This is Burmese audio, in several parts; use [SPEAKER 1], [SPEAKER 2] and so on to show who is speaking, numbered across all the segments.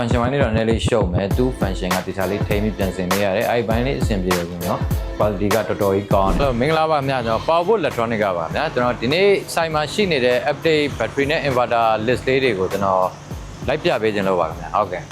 [SPEAKER 1] function ပိုင်းလေးတော့နည်းလေးရှုပ်မယ်သူ function ကဒီထားလေးထိပြီးပြန်ဆင်နေရတယ်အဲ့ဒီဘိုင်းလေးအဆင်ပြေတယ်ဆိုတော့ quality ကတော်တော်ကြီးကောင်းတယ်အဲ့တော့မင်္ဂလာပါခင်ဗျာကျွန်တော် Powerbook Electronic ကပါခင်ဗျာကျွန်တော်ဒီနေ့ site မှာရှိနေတဲ့ update battery နဲ့ inverter list လေးတွေကိုကျွန်တော်လိုက်ပြပေးခြင်းလို့ပါခင်ဗျာဟုတ်ကဲ့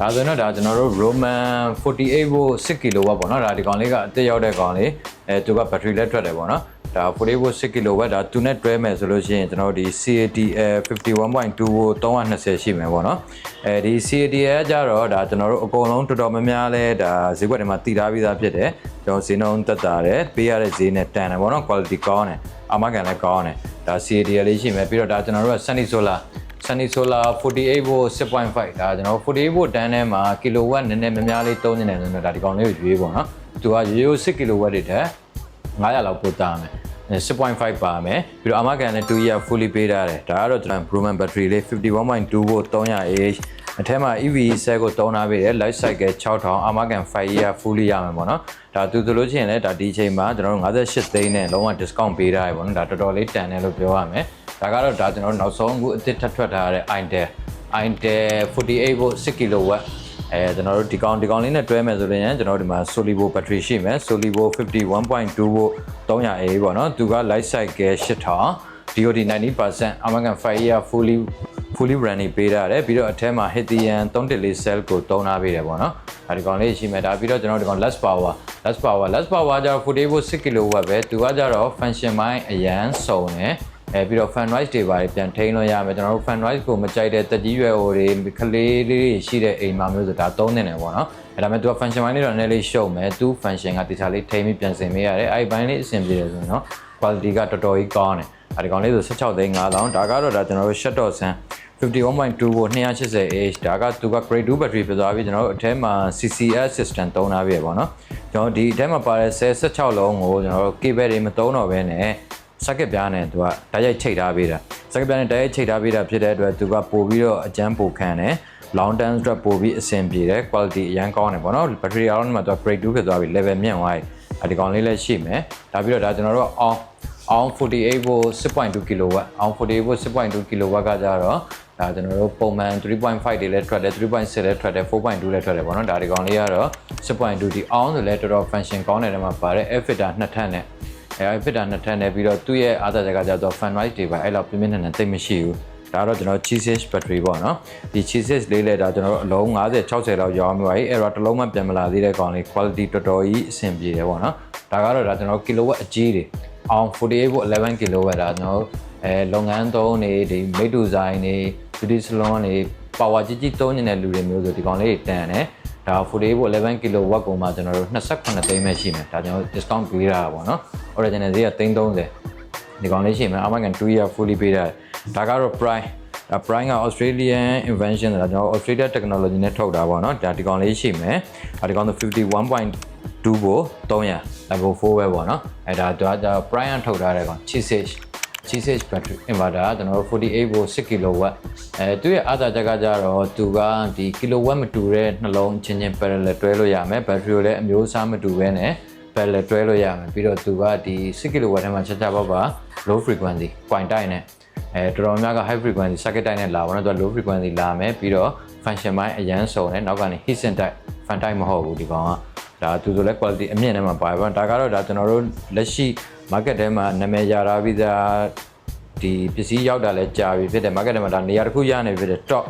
[SPEAKER 1] ဒါဆိုရင်တော့ဒါကျွန်တော်တို့ Roman 48 volt 6 kW ပေါ့နော်ဒါဒီကောင်လေးကအတက်ရောက်တဲ့ကောင်လေးအဲသူက battery လက်ထွက်တယ်ပေါ့နော် ဒါ48 volt 6 kW ဒါသူနဲ့တွဲမယ်ဆိုလို့ရှိရင်ကျွန်တော်တို့ဒီ CATL 51.2 volt 320ရှိမယ်ပေါ့နော်အဲဒီ CATL ကကြတော့ဒါကျွန်တော်တို့အကုန်လုံးတော်တော်များများလဲဒါဈေးကွက်တွေမှာတည်ထားပြီးသားဖြစ်တယ်ကျွန်တော်ဈေးနှုန်းတက်တာတယ်ပေးရတဲ့ဈေးနဲ့တန်တယ်ပေါ့နော် quality ကောင်းတယ်အာမခံလည်းကောင်းတယ်ဒါ CATL လေးရှိမယ်ပြီးတော့ဒါကျွန်တော်တို့က Sunny Solar Sunny Solar 48 volt 6.5ဒါကျွန်တော်48 volt တန်းထဲမှာ kilowatt နည်းနည်းများများလေးသုံးနေတယ်ဆိုတော့ဒါဒီကောင်လေးကိုရွေးပေါ့နော်သူကရိုးရိုး6 kilowatt တွေတက်900လောက်ပို့တာမယ် 6.5ပါမယ်ပြီးတော့အမကန်နဲ့2 year fully ပေးထားတယ်ဒါကတော့ကျွန်တော် Broman battery လေး51.2 volt 300 ah အထက်မှာ EV cell ကိုတုံးထားပေးတယ် life cycle 6000အမကန်5 year fully ရမယ်ပေါ့နော်ဒါသူဆိုလို့ရှိရင်လည်းဒါဒီချိန်မှာကျွန်တော်တို့58သိန်းနဲ့လုံးဝ discount ပေးထားရပေါ့နော်ဒါတော်တော်လေးတန်တယ်လို့ပြောရမယ်ဒါကတော့ဒါကျွန်တော်တို့နောက်ဆုံးအခုအသစ်ထပ်ထွက်ထားတဲ့ Intel Intel 48 volt 6 kW အဲကျွန်တော်တို့ဒီကောင်ဒီကောင်လေးနဲ့တွဲမယ်ဆိုရင်ကျွန်တော်တို့ဒီမှာ Solivo battery ရှိမယ် Solivo 51.2 volt 300A ပေါ့နော်သူက life cycle 8000 DOD 90%အမကန်5 year fully fully running ပေးထားတယ်ပြီးတော့အထက်မှာ Hithian 314 cell ကိုတုံးထားပေးတယ်ပေါ့နော်ဒါဒီကောင်လေးရှိမယ်ဒါပြီးတော့ကျွန်တော်ဒီကောင် less power less power less power ကျတော့48 volt 6 kW ပဲသူကကြတော့ function ပိုင်းအရန်စုံတယ် အဲပြီးတော့ fan noise တွေပါတယ်ပြန်ထိန်းလို့ရမယ်ကျွန်တော်တို့ fan noise ကိုမကြိုက်တဲ့တက်ကြီးရွယ်ဟိုတွေကလေးလေးတွေရှိတဲ့အိမ်မှာမျိုးဆိုဒါသုံးနေတယ်ပေါ့နော်အဲဒါပေမဲ့သူက function ပိုင်းလေးတော့နည်းလေးရှုပ်မယ်သူ function ကတခြားလေးထိန်းပြီးပြန်ဆင်ပေးရတယ်အဲဒီဘိုင်းလေးအဆင်ပြေတယ်ဆိုရင်တော့ quality ကတော်တော်ကြီးကောင်းတယ်အဲဒီကောင်လေးဆို16သိန်း5000ဒါကတော့ဒါကျွန်တော်တို့ shut dot sun 51.2 volt 280 ah ဒါကသူက grade 2 battery ဖြစ်သွားပြီကျွန်တော်တို့အထဲမှာ CCS system သုံးထားပြီပေါ့နော်ကျွန်တော်ဒီအထဲမှာပါတဲ့16လုံးကိုကျွန်တော်တို့ cable တွေမသုံးတော့ဘဲနဲ့ socket ပြားနဲ့သူကတိုက်ရိုက်ချိတ်ထားပေးတာ socket ပြားနဲ့တိုက်ရိုက်ချိတ်ထားပေးတာဖြစ်တဲ့အတွက်သူကပို့ပြီးတော့အကျန်းပိုခံတယ် long term အတွက်ပို့ပြီးအဆင်ပြေတယ် quality အရန်ကောင်းတယ်ပေါ့နော် battery အားလုံးမှာသူက grade 2ဖြစ်သွားပြီ level မြင့်သွားပြီအဲဒီကောင်လေးလည်းရှိမယ်ဒါပြီးတော့ဒါကျွန်တော်တို့ on on 48 volt 6.2 kW on 48 volt 6.2 kW ကကြတော့ဒါကျွန်တော်တို့ပုံမှန်3.5တွေလည်းထွက်တယ်3.6လည်းထွက်တယ်4.2လည်းထွက်တယ်ပေါ့နော်ဒါဒီကောင်လေးကတော့6.2ဒီ on ဆိုလည်းတော်တော် function ကောင်းတဲ့နေရာမှာပါတယ် F filter နှစ်ထပ်နဲ့ အဲ filter နှစ်ထပ်နဲ့ပြီးတော့သူ့ရဲ့အားသာချက်ကကြတော့ fan noise တွေပါအဲ့လောက်ပြင်းပြင်းထန်ထန်သိပ်မရှိဘူးဒါတော့ကျွန်တော် cheese battery ပေါ့နော်ဒီ cheese လေးလဲဒါကျွန်တော်တို့အလုံး50 60လောက်ရောင်းမိပါပြီအဲ့တော့တစ်လုံးမှပြန်မလာသေးတဲ့ကောင်လေး quality တော်တော်ကြီးအဆင်ပြေတယ်ပေါ့နော်ဒါကတော့ဒါကျွန်တော် kilowatt အကြီးတွေအောင်48 volt 11 kW ဒါကျွန်တော်အဲလုပ်ငန်းသုံးနေဒီမိတူဇိုင်းနေ beauty salon နေ power ကြီးကြီးသုံးနေတဲ့လူတွေမျိုးဆိုဒီကောင်လေးတန်တယ် ဒါ48.11 kW ကိုမှကျွန်တော်တို့28သိန်းပဲရှိမယ်ဒါကျွန်တော် discount ပေးတာပေါ့နော် original ဈေးက330ဒီကောင်လေးရှိမယ် American 2 year fully ပေးတာဒါကတော့ prime ဒါ prime က Australian invention ဆိုတာကျွန်တော် Australia technology နဲ့ထုတ်တာပေါ့နော်ဒါဒီကောင်လေးရှိမယ်ဒါဒီကောင်ဆို51.2ကို300 level 4ပဲပေါ့နော်အဲဒါဒါ prime ထုတ်ထားတဲ့ကောင် chisage G6 battery inverter ကျွန်တော်တို့48 volt 6 kW အဲသူရဲ့အားသာချက်ကကြတော့သူကဒီ kW မတူတဲ့နှလုံးချင်းချင်း parallel တွဲလို့ရမယ် battery ကိုလည်းအမျိုးအစားမတူဘဲနဲ့ parallel တွဲလို့ရမယ်ပြီးတော့သူကဒီ6 kW ထဲမှာချက်ချပါပါ low frequency point တိုင်းနဲ့အဲတော်တော်များက high frequency circuit တိုင်းနဲ့လာပါတော့သူက low frequency လာမယ်ပြီးတော့ function ပိုင်းအရန်စုံတယ်နောက်ကနေ heat sink type fan type မဟုတ်ဘူးဒီကောင်က ဒါသူဆိုလဲ quality အမြင့်နဲ့မှာပါပါဒါကတော့ဒါကျွန်တော်တို့လက်ရှိ market ထဲမှာနာမည်ရတာပြီးသားဒီပစ္စည်းရောက်တာလဲကြာပြီဖြစ်တယ် market ထဲမှာဒါနေရာတစ်ခုရနေဖြစ်တယ် top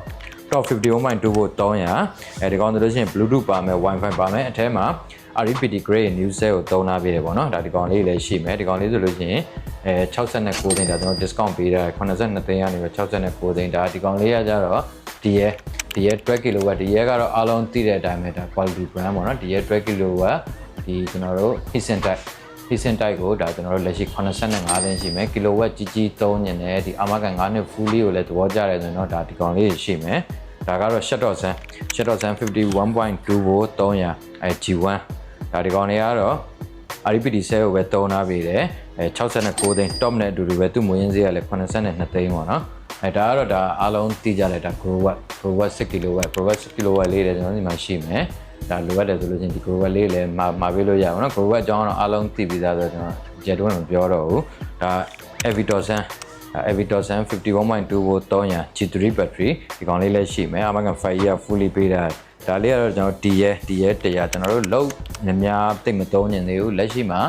[SPEAKER 1] top 51.2ဖို့300အဲဒီကောင်ဆိုလို့ရှိရင် bluetooth ပါမယ် wifi ပါမယ်အထဲမှာ RPD grade new cell ကိုသုံးထားပေးတယ်ပေါ့နော်ဒါဒီကောင်လေးလည်းရှိမယ်ဒီကောင်လေးဆိုလို့ရှိရင်အဲ69သိန်းဒါကျွန်တော် discount ပေးတာ82သိန်းကနေပဲ69သိန်းဒါဒီကောင်လေးကကြတော့ ဒီရဲ့ဒီရဲ့12 kW ဒီရဲ့ကတော့အားလုံးသိတဲ့အတိုင်းပဲဒါ quality brand ပေါ့နော်ဒီရဲ့12 kW ဒီကျွန်တော်တို့ Hisense type Hisense type ကိုဒါကျွန်တော်တို့လက်ရှိ85သိန်းရှိမယ် kilowatt ကြီးကြီးသုံးညင်တယ်ဒီအာမခံ9နှစ် fully ကိုလည်းသဘောကျတယ်ဆိုရင်တော့ဒါဒီကောင်လေးရှိမယ်ဒါကတော့ shutdown sun shutdown sun 51.2 volt 300အဲ G1 ဒါဒီကောင်တွေကတော့ RPD cell ကိုပဲတုံးထားပေးတယ်အဲ69သိန်း top နဲ့အတူတူပဲသူ့မွေးရင်းဈေးကလည်း82သိန်းပေါ့နော် အဲဒါကတော့ဒါအားလုံးသိကြတယ်ဒါ growatt growatt 6 kW growatt 6 kW လေးတယ်ကျွန်တော်ဒီမှာရှိမယ်ဒါလိုအပ်တယ်ဆိုလို့ချင်းဒီ growatt လေးလည်းမှာမှာပေးလို့ရအောင်နော် growatt အကြောင်းတော့အားလုံးသိပြီးသားဆိုတော့ကျွန်တော် jet တော့မပြောတော့ဘူးဒါ Evitosan Avitosan 51.2 volt 300 G3 battery ဒီကောင်လေးလည်းရှိမယ်အမကန်5 year fully ပေးတာဒါလေးကတော့ကျွန်တော် D ရဲ့ D ရဲ့တရားကျွန်တော်တို့လုံးများများတိတ်မသုံးညင်သေးဘူးလက်ရှိမှာ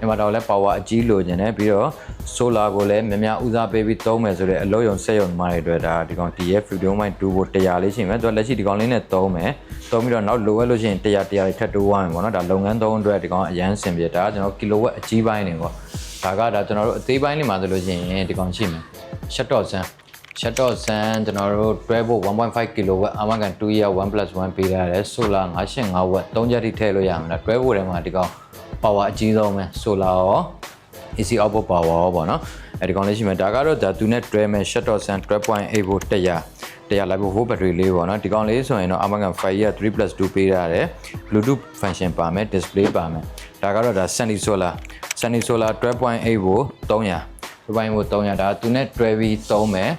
[SPEAKER 1] အင်ဗာတာကိုလည်း power အကြီးလိုချင်တယ်ပြီးတော့ solar ကိုလည်းများများဦးစားပေးပြီးသုံးမယ်ဆိုတော့အလုံးယုံဆက်ယုံမားတွေအတွက်ဒါဒီကောင် D ရဲ့51.2 volt တရားလေးရှိမယ်သူကလက်ရှိဒီကောင်လေးနဲ့သုံးမယ်သုံးပြီးတော့နောက်လိုအပ်လို့ရှိရင်တရားတရားတွေထပ်တိုးသွားမယ်ပေါ့နော်ဒါလုပ်ငန်းသုံးအတွက်ဒီကောင်အရန်စင်ပြဒါကကျွန်တော် kilowatt အကြီးပိုင်းနေပေါ့ဒါကဒါကျွန်တော်တို့အသေးပိုင်းလေးမှာဆိုလို့ရှိရင်ဒီကောင်ရှိမယ် shut dot ဆန်း shut dot ဆန်းကျွန်တော်တို့တွဲဖို့1.5 kW အမကန်2 year 1+1 ပေးထားတယ် solar 55 watt 3ချက်ထိထည့်လို့ရမှာလားတွဲဖို့ထဲမှာဒီကောင် power အကြီးဆုံးပဲ solar ရော AC output power ရောပေါ့နော်အဲဒီကောင်လေးရှိမယ်ဒါကတော့ဒါသူနဲ့တွဲမယ် shut dot ဆန်း12.8 volt 100တရားလိုက်ဖို့ volt battery လေးပေါ့နော်ဒီကောင်လေးဆိုရင်တော့ Amagan 5 year 3+2 ပေးထားတယ် Bluetooth function ပါမယ် display ပါမယ်ဒါကတော့ဒါ Sunny Solar Sunny Solar 12.8 volt 300 12.8 volt 300ဒါသူနဲ့တွဲပြီးသုံးမယ်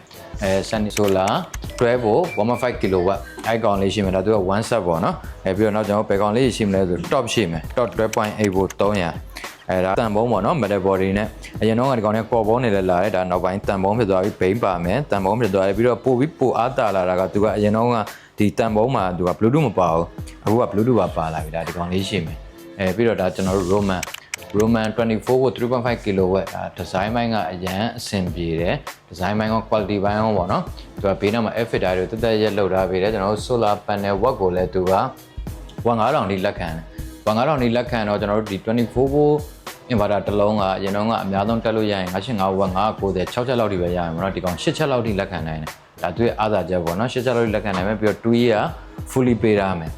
[SPEAKER 1] အဲ Sunny Solar တွဲဖို့1.5 kW အဲကောင်လေးရှိမယ်ဒါသူက1 set ပေါ့နော်အဲပြီးတော့နောက်ကျွန်တော်ဘယ်ကောင်လေးရှိမလဲဆို top ရှိမယ် top 12.8 volt 300 အဲဒါတန်ဘုံပေါ့နော် metal body နဲ့အရင်တော့ကဒီကောင်နဲ့ကော်ဘုံနေလဲလာတယ်ဒါနောက်ပိုင်းတန်ဘုံဖြစ်သွားပြီးဘိန်းပါမယ်တန်ဘုံဖြစ်သွားတယ်ပြီးတော့ပို့ပြီးပို့အားတာလာတာကသူကအရင်တော့ကဒီတန်ဘုံမှာသူက bluetooth မပါဘူးအခုက bluetooth ပါပါလာပြီဒါဒီကောင်လေးရှိမယ်အဲပြီးတော့ဒါကျွန်တော်တို့ roman roman 24 volt 3.5 kW ဒါဒီဇိုင်းပိုင်းကအရန်အဆင်ပြေတယ်ဒီဇိုင်းပိုင်းက quality ပိုင်းရောပေါ့နော်သူကဘေးနားမှာ air filter တွေတက်တက်ရက်လောက်ထားပေးတယ်ကျွန်တော်တို့ solar panel watt ကိုလည်းသူက1500တိလက်ခံတယ်1500တိလက်ခံတော့ကျွန်တော်တို့ဒီ24 volt inverter တစ်လုံးကအရင်တော့ကအများဆုံးတက်လို့ရရင်985ဝက်990 6ချက်လောက်ထိပဲရရင်ပေါ့နော်ဒီကောင်8ချက်လောက်ထိလက်ခံနိုင်တယ်ဒါသူရဲ့အားသာချက်ပေါ့နော်8ချက်လောက်ထိလက်ခံနိုင်မယ်ပြီးတော့2 year fully pay ရမယ်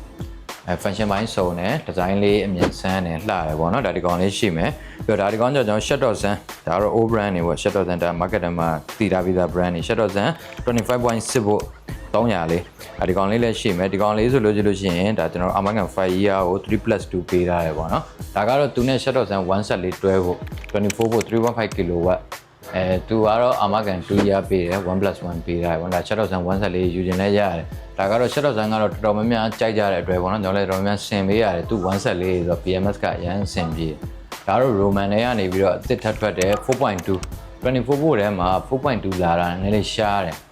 [SPEAKER 1] အဲ function ပိုင်းစုံတယ် design လေးအမြင်ဆန်းတယ်လှတယ်ပေါ့နော်ဒါဒီကောင်လေးရှိမယ်ပြီးတော့ဒါဒီကောင်ကြောင့်ကျွန်တော် shut dot ဆန်းဒါကတော့ O brand တွေပေါ့ shut dot ဆန်းဒါ market ထဲမှာတည်ထားပြီးသား brand တွေ shut dot ဆန်း25.6 volt 300လေးအဲဒီကောင်လေးလည်းရှိမယ်ဒီကောင်လေးဆိုလို့ကြည့်လို့ရှိရင်ဒါကျွန်တော် American 5 year ကို 3+2 ပေးထားရပေါ့နော်ဒါကတော့သူနဲ့ shut dot ဆန်း1 set လေးတွဲဖို့24 volt 3.5 kW အဲသူကတော့ American 2 year ပေးတယ် 1+1 ပေးထားရပေါ့ဒါ shut dot ဆန်း1 set လေးယူခြင်းလည်းရတယ်ဒါကတော့ shut dot ဆန်းကတော့တော်တော်များများကြိုက်ကြတဲ့အတွက်ပေါ့နော်ကျွန်တော်လည်းတော်တော်များများဆင်ပေးရတယ်သူ1 set လေးဆိုတော့ PMS ကအရန်ဆင်ပြေဒါကတော့ Roman တွေကနေပြီးတော့အစ်စ်ထပ်ထွက်တယ်4.2 24 volt ထဲမှာ4.2လာတာနည်းနည်းလေးရှားတယ်။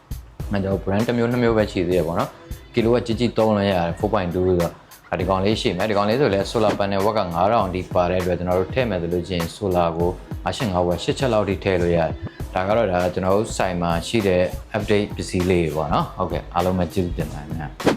[SPEAKER 1] အဲတော့ brand တစ်မျိုးနှစ်မျိုးပဲရှိသေးတယ်ပေါ့နော်။ကီလိုဝက်ကြီးကြီးသုံးလို့ရတယ်4.2ဆိုတော့ဒီကောင်လေးရှိမယ်ဒီကောင်လေးဆိုလဲ solar panel ဝက်က9000ဒီပါတဲ့အတွက်ကျွန်တော်တို့ထည့်မယ်ဆိုလို့ချင်း solar ကို55ဝက်8ချက်လောက်ထိထည့်လို့ရတယ်။ဒါကတော့ဒါကျွန်တော်တို့စိုင်မှာရှိတဲ့ update ပစ္စည်းလေးပေါ့နော်။ဟုတ်ကဲ့အားလုံးပဲကျေးဇူးတင်ပါတယ်ခင်ဗျာ။